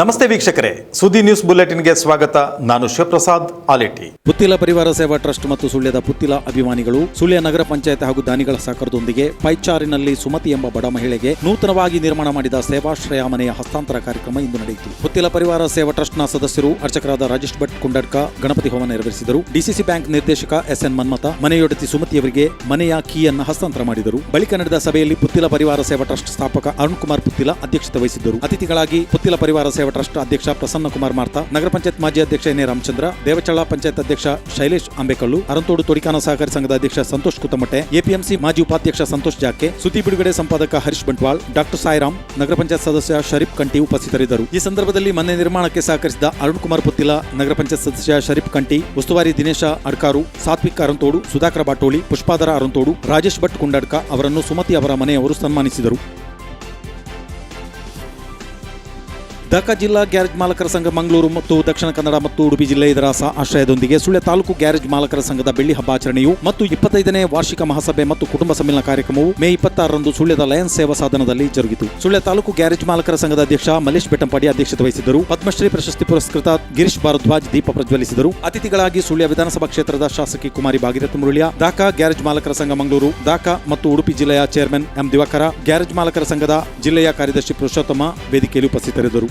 ನಮಸ್ತೆ ವೀಕ್ಷಕರೇ, ಸುದ್ದಿ ನ್ಯೂಸ್ ಬುಲೆಟಿನ್ಗೆ ಸ್ವಾಗತ. ನಾನು ಶಿವಪ್ರಸಾದ್, ಆಲೇಟಿ. ಪುತ್ತಿಲ ಪರಿವಾರ ಸೇವಾ ಟ್ರಸ್ಟ್ ಮತ್ತು ಸುಳ್ಯದ ಪುತ್ತಿಲ ಅಭಿಮಾನಿಗಳು, ಸುಳ್ಯ ನಗರ ಪಂಚಾಯತ್ ಹಾಗೂ ದಾನಿಗಳ ಸಹಕಾರದೊಂದಿಗೆ ಪೈಚಾರಿನಲ್ಲಿ ಸುಮತಿ ಎಂಬ ಬಡ ಮಹಿಳೆಗೆ ನೂತನವಾಗಿ ನಿರ್ಮಾಣ ಮಾಡಿದ ಸೇವಾಶ್ರಯ ಮನೆಯ ಹಸ್ತಾಂತರ ಕಾರ್ಯಕ್ರಮ ಇಂದು ನಡೆಯಿತು. ಪುತ್ತಿಲ ಪರಿವಾರ ಸೇವಾ ಟ್ರಸ್ಟ್ನ ಸದಸ್ಯರು ಅರ್ಚಕರಾದ ರಾಜೇಶ್ ಭಟ್ ಕುಂಡಡ್ಕ, ಗಣಪತಿ ಹೋಮ ನೆರವೇರಿಸಿದರು. ಡಿಸಿಸಿ ಬ್ಯಾಂಕ್ ನಿರ್ದೇಶಕ ಎಸ್ ಎನ್ ಮನ್ಮತ ಮನೆಯೊಡತಿ ಸುಮತಿಯವರಿಗೆ ಮನೆಯ ಕೀಯನ್ನು ಹಸ್ತಾಂತರ ಮಾಡಿದರು. ಬಳಿಕ ನಡೆದ ಸಭೆಯಲ್ಲಿ ಪುತ್ತಿಲ ಪರಿವಾರ ಸೇವಾ ಟ್ರಸ್ಟ್ ಸ್ಥಾಪಕ ಅರುಣ್ ಕುಮಾರ್ ಪುತ್ತಿಲ ಅಧ್ಯಕ್ಷತೆ ವಹಿಸಿದ್ದರು. ಅತಿಥಿಗಳಾಗಿ ಪುತ್ತಿಲ ಪರಿವಾರ ಸೇವಾ ಟ್ರಸ್ಟ್ ಅಧ್ಯಕ್ಷ ಪ್ರಸನ್ನ ಕುಮಾರ್ ಮಾರ್ತಾ, ನಗರ ಪಂಚಾಯತ್ ಮಾಜಿ ಅಧ್ಯಕ್ಷ ಎನ್ ಎ ರಾಮಚಂದ್ರ, ದೇವಚಳ್ಳ ಪಂಚಾಯತ್ ಅಧ್ಯಕ್ಷ ಶೈಲೇಶ್ ಅಂಬೇಕಲ್ಲು, ಅರಂತೋಡು ತೊಡಿಕಾನ ಸಹಕಾರಿ ಸಂಘದ ಅಧ್ಯಕ್ಷ ಸಂತೋಷ್ ಕುತಮಟೆ ಎಪಿಎಂಸಿ ಮಾಜಿ ಉಪಾಧ್ಯಕ್ಷ ಸಂತೋಷ್ ಜಾಕೆ, ಸುದ್ದಿ ಬಿಡುಗಡೆ ಸಂಪಾದಕ ಹರೀಶ್ ಬಂಟ್ವಾಳ್, ಡಾಕ್ಟರ್ ಸಾಯಿರಾಮ್, ನಗರ ಪಂಚಾಯತ್ ಸದಸ್ಯ ಶರೀಫ್ ಕಂಟಿ ಉಪಸ್ಥಿತರಿದ್ದರು. ಈ ಸಂದರ್ಭದಲ್ಲಿ ಮನೆ ನಿರ್ಮಾಣಕ್ಕೆ ಸಹಕರಿಸಿದ ಅರುಣ್ ಕುಮಾರ್ ಪುತ್ತಿಲ ನಗರ ಪಂಚಾಯತ್ ಸದಸ್ಯ ಶರೀಫ್ ಕಂಟಿ, ಉಸ್ತುವಾರಿ ದಿನೇಶ ಅಡ್ಕಾರು, ಸಾತ್ವಿಕ್ ಅರಂತೋಡು, ಸುಧಾಕರ ಬಾಟೋಳಿ ಪುಷ್ಪಾಧರ ಅರಂತೋಡು, ರಾಜೇಶ್ ಭಟ್ ಕುಂಡಡ್ಕ ಅವರನ್ನು ಸುಮತಿ ಅವರ ಮನೆಯವರು ಸನ್ಮಾನಿಸಿದರು. ದಕ ಜಿಲ್ಲಾ ಗ್ಯಾರೇಜ್ ಮಾಲಕರ ಸಂಘ ಮಂಗಳೂರು ಮತ್ತು ದಕ್ಷಿಣ ಕನ್ನಡ ಮತ್ತು ಉಡುಪಿ ಜಿಲ್ಲೆ ಇದರ ಆಶ್ರಯದೊಂದಿಗೆ ಸುಳ್ಯ ತಾಲೂಕು ಗ್ಯಾರೇಜ್ ಮಾಲಕರ ಸಂಘದ ಬೆಳ್ಳಿ ಹಬ್ಬ ಆಚರಣೆಯು ಮತ್ತು ಇಪ್ಪತ್ತೈದನೇ ವಾರ್ಷಿಕ ಮಹಾಸಭೆ ಮತ್ತು ಕುಟುಂಬ ಸಮ್ಮೇಳನ ಕಾರ್ಯಕ್ರಮವು ಮೇ ಇಪ್ಪತ್ತಾರರಂದು ಸುಳ್ಯದ ಲಯನ್ಸ್ ಸೇವಾ ಸಾಧನದಲ್ಲಿ ಜರುಗಿತು. ಸುಳ್ಯ ತಾಲೂಕು ಗ್ಯಾರೇಜ್ ಮಾಲಕರ ಸಂಘದ ಅಧ್ಯಕ್ಷ ಮಲೇಶ್ ಬೆಟ್ಟಂಪಾಡಿ ಅಧ್ಯಕ್ಷತೆ ವಹಿಸಿದ್ದರು. ಪದ್ಮಶ್ರೀ ಪ್ರಶಸ್ತಿ ಪುರಸ್ಕೃತ ಗಿರೀಶ್ ಭಾರದ್ವಾಜ್ ದೀಪ ಪ್ರಜ್ವಲಿಸಿದರು. ಅತಿಥಿಗಳಾಗಿ ಸುಳ್ಯ ವಿಧಾನಸಭಾ ಕ್ಷೇತ್ರದ ಶಾಸಕಿ ಕುಮಾರಿ ಭಾಗೀರಥ ಮುರುಳಿಯ ದಾಖಾ ಗ್ಯಾರೇಜ್ ಮಾಲಕರ ಸಂಘ ಮಂಗಳೂರು ದಾಖಾ ಮತ್ತು ಉಡುಪಿ ಜಿಲ್ಲೆಯ ಚೇರ್ಮನ್ ಎಂ ದಿವಾಕರ, ಗ್ಯಾರೇಜ್ ಮಾಲಕರ ಸಂಘದ ಜಿಲ್ಲೆಯ ಕಾರ್ಯದರ್ಶಿ ಪುರುಷೋತ್ತಮ ವೇದಿಕೆಯಲ್ಲಿ ಉಪಸ್ಥಿತರಿದ್ದರು.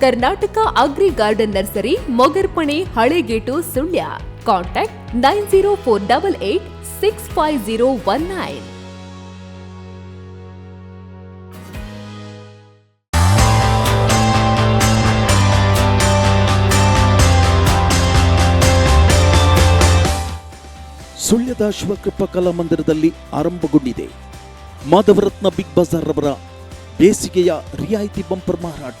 Karnataka agri garden nursery, Mogarpane, Halegate, Sullia. Contact nine zero four double eight six five zero one nine. ಸುಳ್ಯದ ಶಿವಕೃಪ ಕಲಾಮಂದಿರದಲ್ಲಿ ಆರಂಭಗೊಂಡಿದೆ. ಮಾಧವರತ್ನ ಬಿಗ್ ಬಜಾರ್ ಅವರ ಬೇಸಿಗೆಯ ರಿಯಾಯಿತಿ ಬಂಪರ್ ಮಾರಾಟ.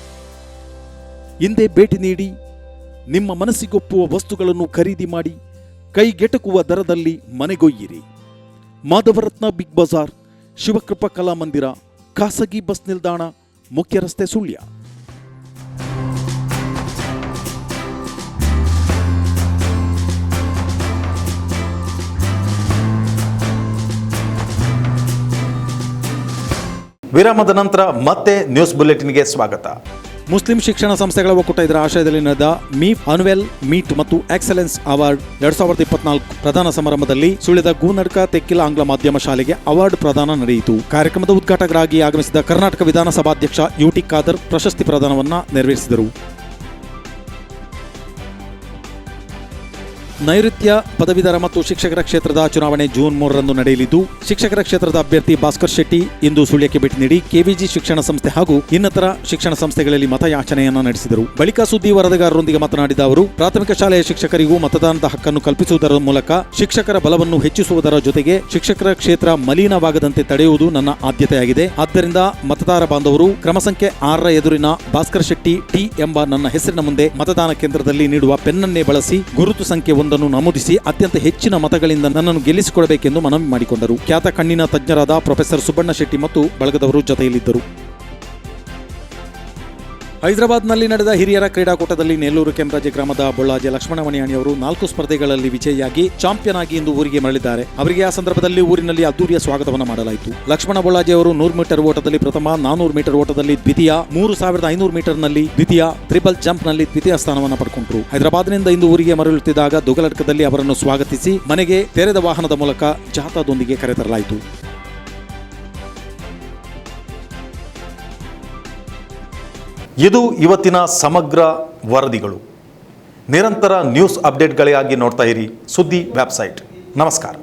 ಹಿಂದೆ ಭೇಟಿ ನೀಡಿ, ನಿಮ್ಮ ಮನಸ್ಸಿಗೊಪ್ಪುವ ವಸ್ತುಗಳನ್ನು ಖರೀದಿ ಮಾಡಿ, ಕೈಗೆಟಕುವ ದರದಲ್ಲಿ ಮನೆಗೊಯ್ಯಿರಿ. ಮಾಧವರತ್ನ ಬಿಗ್ ಬಜಾರ್, ಶಿವಕೃಪ ಕಲಾಮಂದಿರ ಖಾಸಗಿ ಬಸ್ ನಿಲ್ದಾಣ ಮುಖ್ಯ ರಸ್ತೆ ಸುಳ್ಯ. ವಿರಾಮದ ನಂತರ ಮತ್ತೆ ನ್ಯೂಸ್ ಬುಲೆಟಿನ್ಗೆ ಸ್ವಾಗತ. ಮುಸ್ಲಿಂ ಶಿಕ್ಷಣ ಸಂಸ್ಥೆಗಳ ಒಕ್ಕೂಟ ಇದರ ಆಶಯದಲ್ಲಿ ನಡೆದ ಮೀಫ್ ಅನ್ವೆಲ್ ಮೀಟ್ ಮತ್ತು ಎಕ್ಸಲೆನ್ಸ್ ಅವಾರ್ಡ್ ಎರಡ್ ಸಾವಿರದ ಇಪ್ಪತ್ನಾಲ್ಕು ಪ್ರಧಾನ ಸಮಾರಂಭದಲ್ಲಿ ಸುಳಿದ ಗೂನಡ್ಕ ತೆಕ್ಕಿಲ ಆಂಗ್ಲ ಮಾಧ್ಯಮ ಶಾಲೆಗೆ ಅವಾರ್ಡ್ ಪ್ರದಾನ ನಡೆಯಿತು. ಕಾರ್ಯಕ್ರಮದ ಉದ್ಘಾಟಕರಾಗಿ ಆಗಮಿಸಿದ ಕರ್ನಾಟಕ ವಿಧಾನಸಭಾಧ್ಯಕ್ಷ ಯುಟಿ ಖಾದರ್ ಪ್ರಶಸ್ತಿ ಪ್ರದಾನವನ್ನ ನೆರವೇರಿಸಿದರು. ನೈಋತ್ಯ ಪದವೀಧರ ಮತ್ತು ಶಿಕ್ಷಕರ ಕ್ಷೇತ್ರದ ಚುನಾವಣೆ ಜೂನ್ ಮೂರರಂದು ನಡೆಯಲಿದ್ದು, ಶಿಕ್ಷಕರ ಕ್ಷೇತ್ರದ ಅಭ್ಯರ್ಥಿ ಭಾಸ್ಕರ್ ಶೆಟ್ಟಿ ಇಂದು ಸುಳ್ಯಕ್ಕೆ ಭೇಟಿ ನೀಡಿ ಕೆವಿಜಿ ಶಿಕ್ಷಣ ಸಂಸ್ಥೆ ಹಾಗೂ ಇನ್ನಿತರ ಶಿಕ್ಷಣ ಸಂಸ್ಥೆಗಳಲ್ಲಿ ಮತಯಾಚನೆಯನ್ನು ನಡೆಸಿದರು. ಬಳಿಕ ಸುದ್ದಿ ವರದಿಗಾರರೊಂದಿಗೆ ಮಾತನಾಡಿದ ಅವರು, ಪ್ರಾಥಮಿಕ ಶಾಲೆಯ ಶಿಕ್ಷಕರಿಗೂ ಮತದಾನದ ಹಕ್ಕನ್ನು ಕಲ್ಪಿಸುವುದರ ಮೂಲಕ ಶಿಕ್ಷಕರ ಬಲವನ್ನು ಹೆಚ್ಚಿಸುವುದರ ಜೊತೆಗೆ ಶಿಕ್ಷಕರ ಕ್ಷೇತ್ರ ಮಲಿನವಾಗದಂತೆ ತಡೆಯುವುದು ನನ್ನ ಆದ್ಯತೆಯಾಗಿದೆ. ಆದ್ದರಿಂದ ಮತದಾರ ಬಾಂಧವರು, ಕ್ರಮ ಸಂಖ್ಯೆ ಆರರ ಎದುರಿನ ಭಾಸ್ಕರ್ ಶೆಟ್ಟಿ ಟಿ ಎಂಬ ನನ್ನ ಹೆಸರಿನ ಮುಂದೆ ಮತದಾನ ಕೇಂದ್ರದಲ್ಲಿ ನೀಡುವ ಪೆನ್ನನ್ನೇ ಬಳಸಿ ಗುರುತು ಸಂಖ್ಯೆ ಒಂದನ್ನು ನಮೂದಿಸಿ ಅತ್ಯಂತ ಹೆಚ್ಚಿನ ಮತಗಳಿಂದ ನನ್ನನ್ನು ಗೆಲ್ಲಿಸಿಕೊಡಬೇಕೆಂದು ಮನವಿ ಮಾಡಿಕೊಂಡರು. ಖ್ಯಾತ ಕಣ್ಣಿನ ತಜ್ಞರಾದ ಪ್ರೊಫೆಸರ್ ಸುಬ್ಬಣ್ಣ ಶೆಟ್ಟಿ ಮತ್ತು ಬಳಗದವರು ಜೊತೆಯಲ್ಲಿದ್ದರು. ಹೈದರಾಬಾದ್ನಲ್ಲಿ ನಡೆದ ಹಿರಿಯರ ಕ್ರೀಡಾಕೂಟದಲ್ಲಿ ನೆಲ್ಲೂರು ಕೆಂಪರಾಜೆ ಗ್ರಾಮದ ಬೊಳ್ಳಾಜೆ ಲಕ್ಷ್ಮಣಮಣಿಯಾಣಿಯವರು ನಾಲ್ಕು ಸ್ಪರ್ಧೆಗಳಲ್ಲಿ ವಿಜಯಿಯಾಗಿ ಚಾಂಪಿಯನ್ ಆಗಿ ಇಂದು ಊರಿಗೆ ಮರಳಿದ್ದಾರೆ. ಅವರಿಗೆ ಆ ಸಂದರ್ಭದಲ್ಲಿ ಊರಿನಲ್ಲಿ ಅದ್ದೂರಿಯ ಸ್ವಾಗತವನ್ನು ಮಾಡಲಾಯಿತು. ಲಕ್ಷ್ಮಣ ಬೊಳ್ಳಾಜೆ ಅವರು ನೂರು ಮೀಟರ್ ಓಟದಲ್ಲಿ ಪ್ರಥಮ, ನಾನೂರು ಮೀಟರ್ ಓಟದಲ್ಲಿ ದ್ವಿತೀಯ, ಮೂರು ಸಾವಿರದ ಐನೂರು ಮೀಟರ್ನಲ್ಲಿ ದ್ವಿತೀಯ ಟ್ರಿಪಲ್ ಜಂಪ್ನಲ್ಲಿ ದ್ವಿತೀಯ ಸ್ಥಾನವನ್ನು ಪಡ್ಕೊಂಡ್ರು. ಹೈದರಾಬಾದ್ನಿಂದ ಇಂದು ಊರಿಗೆ ಮರಳುತ್ತಿದ್ದಾಗ ದುಗಲಡ್ಕದಲ್ಲಿ ಅವರನ್ನು ಸ್ವಾಗತಿಸಿ ಮನೆಗೆ ತೆರೆದ ವಾಹನದ ಮೂಲಕ ಜಾಥಾದೊಂದಿಗೆ ಕರೆತರಲಾಯಿತು. ಇದು ಇವತ್ತಿನ ಸಮಗ್ರ ವರದಿಗಳು. ನಿರಂತರ ನ್ಯೂಸ್ ಅಪ್ಡೇಟ್ಗಳಿಗಾಗಿ ನೋಡ್ತಾ ಇರಿ ಸುದ್ದಿ ವೆಬ್ಸೈಟ್. ನಮಸ್ಕಾರ.